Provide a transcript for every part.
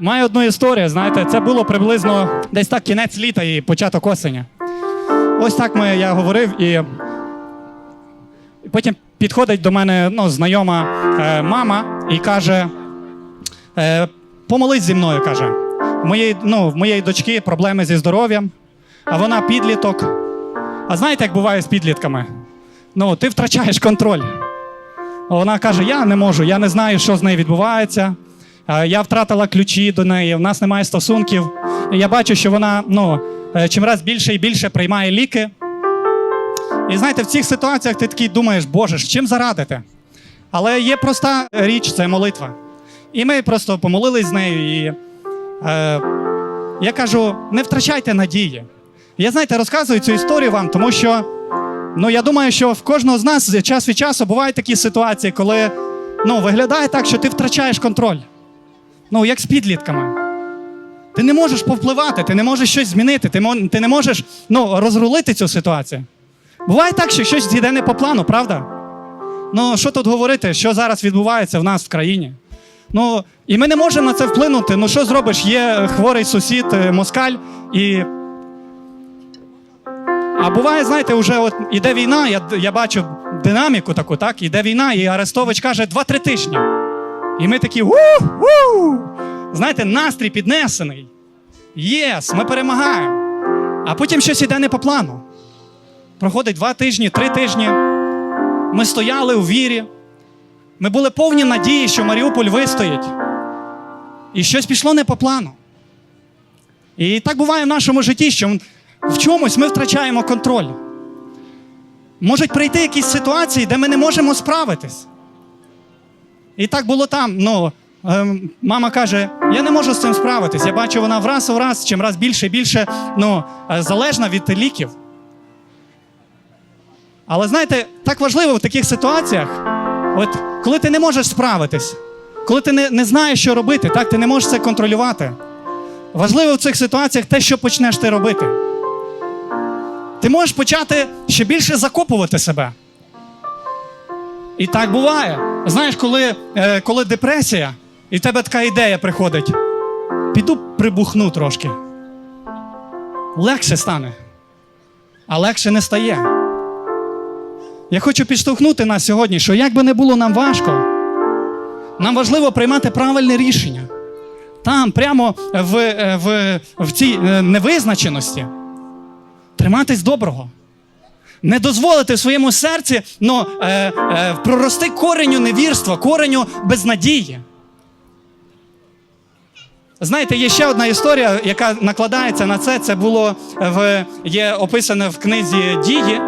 Маю одну історію, знаєте, це було приблизно десь так кінець літа і початок осені. Ось так ми, я говорив, і потім підходить до мене ну, знайома е, мама і каже: е, помолись зі мною, каже. В моєї, ну, в моєї дочки проблеми зі здоров'ям, а вона підліток. А знаєте, як буває з підлітками? Ну, ти втрачаєш контроль. Вона каже: Я не можу, я не знаю, що з нею відбувається. Е, Я втратила ключі до неї, в нас немає стосунків. Я бачу, що вона ну, е, чимраз більше і більше приймає ліки. І знаєте, в цих ситуаціях ти такий думаєш, Боже, з чим зарадити? Але є проста річ це молитва. І ми просто помолились з нею. І е, я кажу: не втрачайте надії. Я знаєте, розказую цю історію вам, тому що ну, я думаю, що в кожного з нас час від часу бувають такі ситуації, коли ну, виглядає так, що ти втрачаєш контроль. Ну, як з підлітками. Ти не можеш повпливати, ти не можеш щось змінити, ти, ти не можеш ну, розрулити цю ситуацію. Буває так, що щось зійде не по плану, правда? Ну, що тут говорити, що зараз відбувається в нас в країні? Ну, і ми не можемо на це вплинути. Ну, що зробиш? Є хворий сусід, е, москаль, і. А буває, знаєте, вже от іде війна, я, я бачу динаміку таку, так? Іде війна, і Арестович каже 2-3 тижні. І ми такі у-у! Знаєте, настрій піднесений. Єс, ми перемагаємо. А потім щось іде не по плану. Проходить два тижні, три тижні. Ми стояли у вірі. Ми були повні надії, що Маріуполь вистоїть. І щось пішло не по плану. І так буває в нашому житті, що в чомусь ми втрачаємо контроль. Можуть прийти якісь ситуації, де ми не можемо справитись. І так було там. Ну, ем, мама каже: я не можу з цим справитись. Я бачу, вона враз у раз, чим раз більше і більше ну, е, залежна від ліків. Але знаєте, так важливо в таких ситуаціях, от коли ти не можеш справитись, коли ти не, не знаєш, що робити, так, ти не можеш це контролювати. Важливо в цих ситуаціях те, що почнеш ти робити. Ти можеш почати ще більше закопувати себе. І так буває. Знаєш, коли, е, коли депресія, і в тебе така ідея приходить: піду прибухну трошки. Легше стане, а легше не стає. Я хочу підштовхнути нас сьогодні, що як би не було нам важко, нам важливо приймати правильне рішення. Там, прямо в, е, в, в цій е, невизначеності, триматись доброго. Не дозволити своєму серці ну, е, е, прорости кореню невірства, кореню безнадії. Знаєте, є ще одна історія, яка накладається на це. Це було в, є описане в книзі Дії,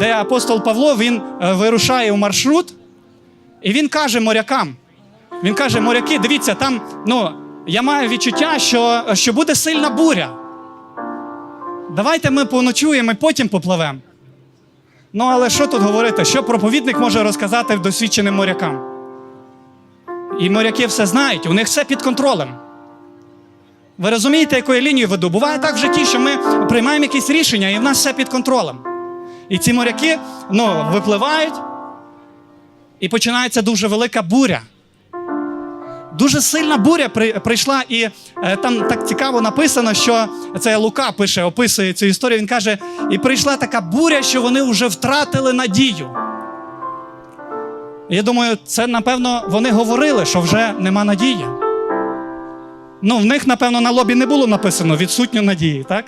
де апостол Павло він е, вирушає у маршрут, і він каже морякам: він каже: моряки, дивіться, там ну, я маю відчуття, що, що буде сильна буря. Давайте ми поночуємо і потім попливемо. Ну, але що тут говорити? Що проповідник може розказати досвідченим морякам? І моряки все знають, у них все під контролем. Ви розумієте, якою лінією веду? Буває так в житті, що ми приймаємо якісь рішення, і в нас все під контролем. І ці моряки ну, випливають, і починається дуже велика буря. Дуже сильна буря прийшла, і е, там так цікаво написано, що це Лука пише, описує цю історію. Він каже: і прийшла така буря, що вони вже втратили надію. Я думаю, це напевно вони говорили, що вже нема надії. Ну, в них, напевно, на лобі не було написано відсутньо надії, так?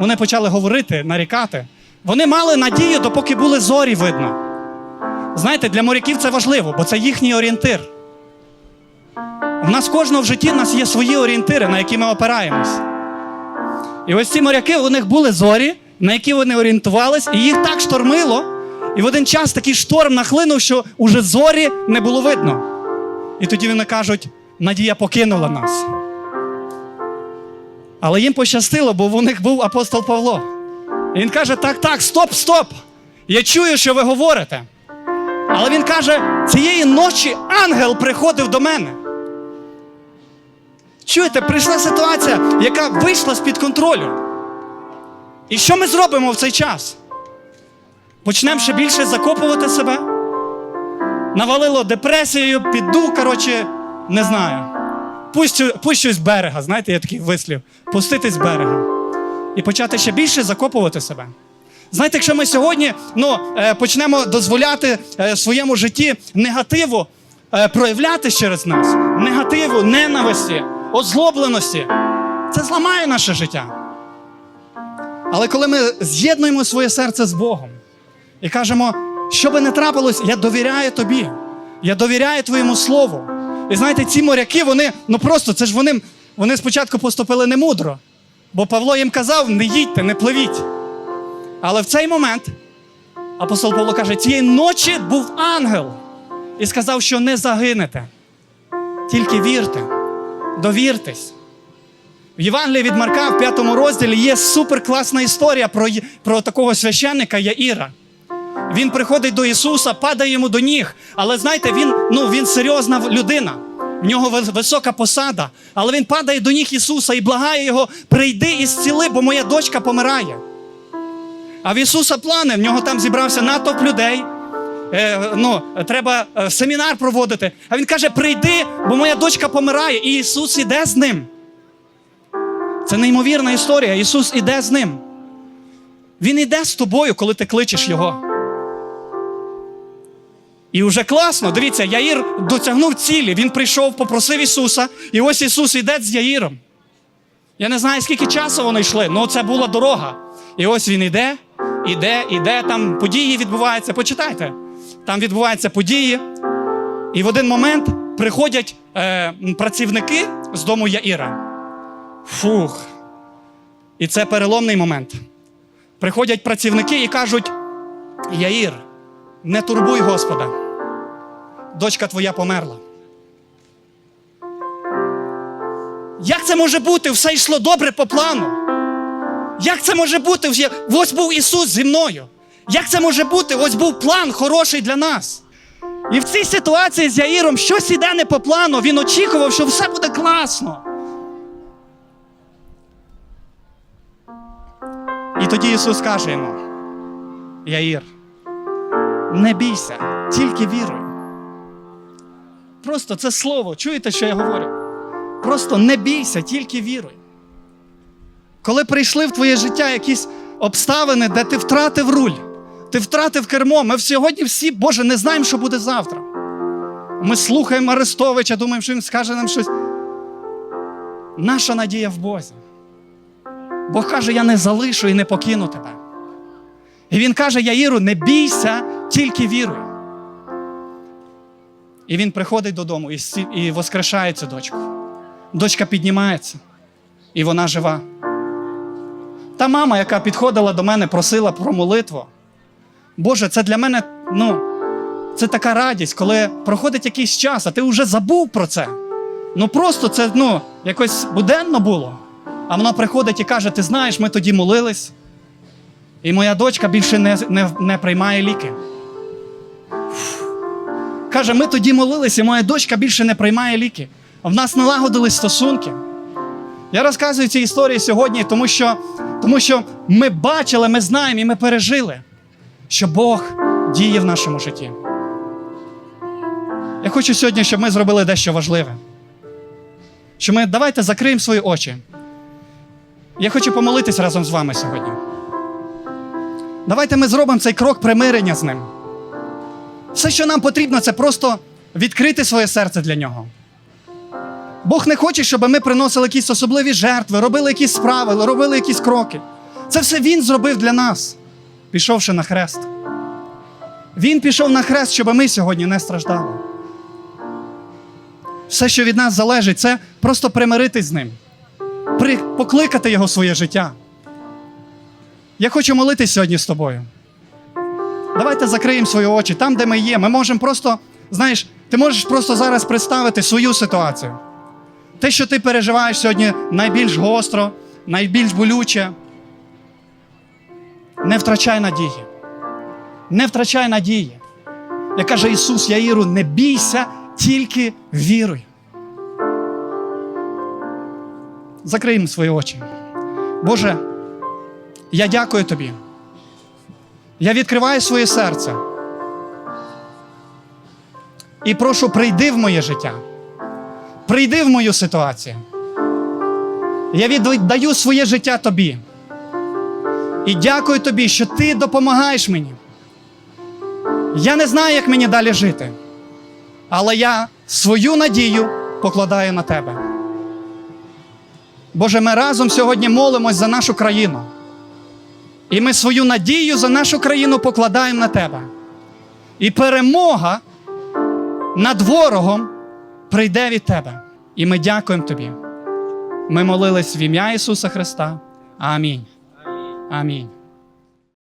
Вони почали говорити, нарікати. Вони мали надію, допоки були зорі видно. Знаєте, для моряків це важливо, бо це їхній орієнтир. У нас кожного в житті у нас є свої орієнтири, на які ми опираємось. І ось ці моряки, у них були зорі, на які вони орієнтувались, і їх так штормило. І в один час такий шторм нахлинув, що уже зорі не було видно. І тоді вони кажуть: надія покинула нас. Але їм пощастило, бо у них був апостол Павло. І він каже: так, так, стоп, стоп! Я чую, що ви говорите. Але він каже: цієї ночі ангел приходив до мене. Чуєте, прийшла ситуація, яка вийшла з-під контролю. І що ми зробимо в цей час? Почнемо ще більше закопувати себе? Навалило депресією, піду, коротше, не знаю. пущу, пущусь з берега. Знаєте, є такий вислів. Пуститись з берега. І почати ще більше закопувати себе. Знаєте, якщо ми сьогодні ну, е, почнемо дозволяти е, своєму житті негативу е, проявляти через нас, негативу, ненависті, озлобленості, це зламає наше життя. Але коли ми з'єднуємо своє серце з Богом і кажемо, що би не трапилось, я довіряю тобі, я довіряю твоєму слову. І знаєте, ці моряки, вони, ну просто це ж вони, вони спочатку поступили немудро. Бо Павло їм казав: не їдьте, не пливіть. Але в цей момент апостол Павло каже: цієї ночі був ангел і сказав, що не загинете. Тільки вірте, довіртесь. В Євангелії від Марка в п'ятому розділі є суперкласна історія про, про такого священника Яїра. Він приходить до Ісуса, падає йому до ніг. Але знаєте, він, ну, він серйозна людина. В нього висока посада. Але він падає до ніг Ісуса і благає його: прийди і зціли, бо моя дочка помирає. А в Ісуса плани, в нього там зібрався натовп людей. Е, ну, треба е, семінар проводити. А він каже: прийди, бо моя дочка помирає. І Ісус іде з ним. Це неймовірна історія. Ісус іде з ним. Він іде з тобою, коли ти кличеш Його. І вже класно, дивіться, Яїр досягнув цілі. Він прийшов, попросив Ісуса, і ось Ісус іде з Яїром. Я не знаю, скільки часу вони йшли, але це була дорога. І ось він іде, іде, іде, там події відбуваються. Почитайте. Там відбуваються події. І в один момент приходять е, працівники з дому Яїра. Фух. І це переломний момент. Приходять працівники і кажуть: Яїр, не турбуй Господа. Дочка твоя померла. Як це може бути? Все йшло добре по плану. Як це може бути? Ось був Ісус зі мною. Як це може бути? Ось був план хороший для нас. І в цій ситуації з Яїром щось іде не по плану. Він очікував, що все буде класно. І тоді Ісус каже йому: Яїр, не бійся, тільки віруй. Просто це слово, чуєте, що я говорю? Просто не бійся, тільки віруй. Коли прийшли в твоє життя якісь обставини, де ти втратив руль, ти втратив кермо, ми сьогодні всі, Боже, не знаємо, що буде завтра. Ми слухаємо Арестовича, думаємо, що він скаже нам щось. Наша надія в Бозі. Бог каже, я не залишу і не покину тебе. І він каже Яїру: не бійся, тільки віруй. І він приходить додому і, воскрешає цю дочку. Дочка піднімається, і вона жива. Та мама, яка підходила до мене, просила про молитву. Боже, це для мене, ну, це така радість, коли проходить якийсь час, а ти вже забув про це. Ну просто це ну, якось буденно було. А вона приходить і каже: Ти знаєш, ми тоді молились, і моя дочка більше не, не, не приймає ліки. Каже, ми тоді молились, і моя дочка більше не приймає ліки. В нас налагодились стосунки. Я розказую ці історії сьогодні, тому що, тому що ми бачили, ми знаємо і ми пережили, що Бог діє в нашому житті. Я хочу сьогодні, щоб ми зробили дещо важливе. Що ми давайте закриємо свої очі. Я хочу помолитись разом з вами сьогодні. Давайте ми зробимо цей крок примирення з ним. Все, що нам потрібно, це просто відкрити своє серце для нього. Бог не хоче, щоб ми приносили якісь особливі жертви, робили якісь справи, робили якісь кроки. Це все Він зробив для нас, пішовши на хрест. Він пішов на хрест, щоб ми сьогодні не страждали. Все, що від нас залежить, це просто примиритись з ним, покликати його в своє життя. Я хочу молитись сьогодні з тобою. Давайте закриємо свої очі там, де ми є. Ми можемо просто, знаєш, ти можеш просто зараз представити свою ситуацію. Те, що ти переживаєш сьогодні найбільш гостро, найбільш болюче. Не втрачай надії. Не втрачай надії. Як каже Ісус Яїру, не бійся, тільки віруй. Закриємо свої очі. Боже, я дякую тобі. Я відкриваю своє серце. І прошу, прийди в моє життя. прийди в мою ситуацію. Я віддаю своє життя тобі. І дякую тобі, що ти допомагаєш мені. Я не знаю, як мені далі жити, але я свою надію покладаю на тебе. Боже, ми разом сьогодні молимось за нашу країну. І ми свою надію за нашу країну покладаємо на тебе. І перемога над ворогом прийде від тебе. І ми дякуємо тобі. Ми молились в ім'я Ісуса Христа. Амінь. Амінь.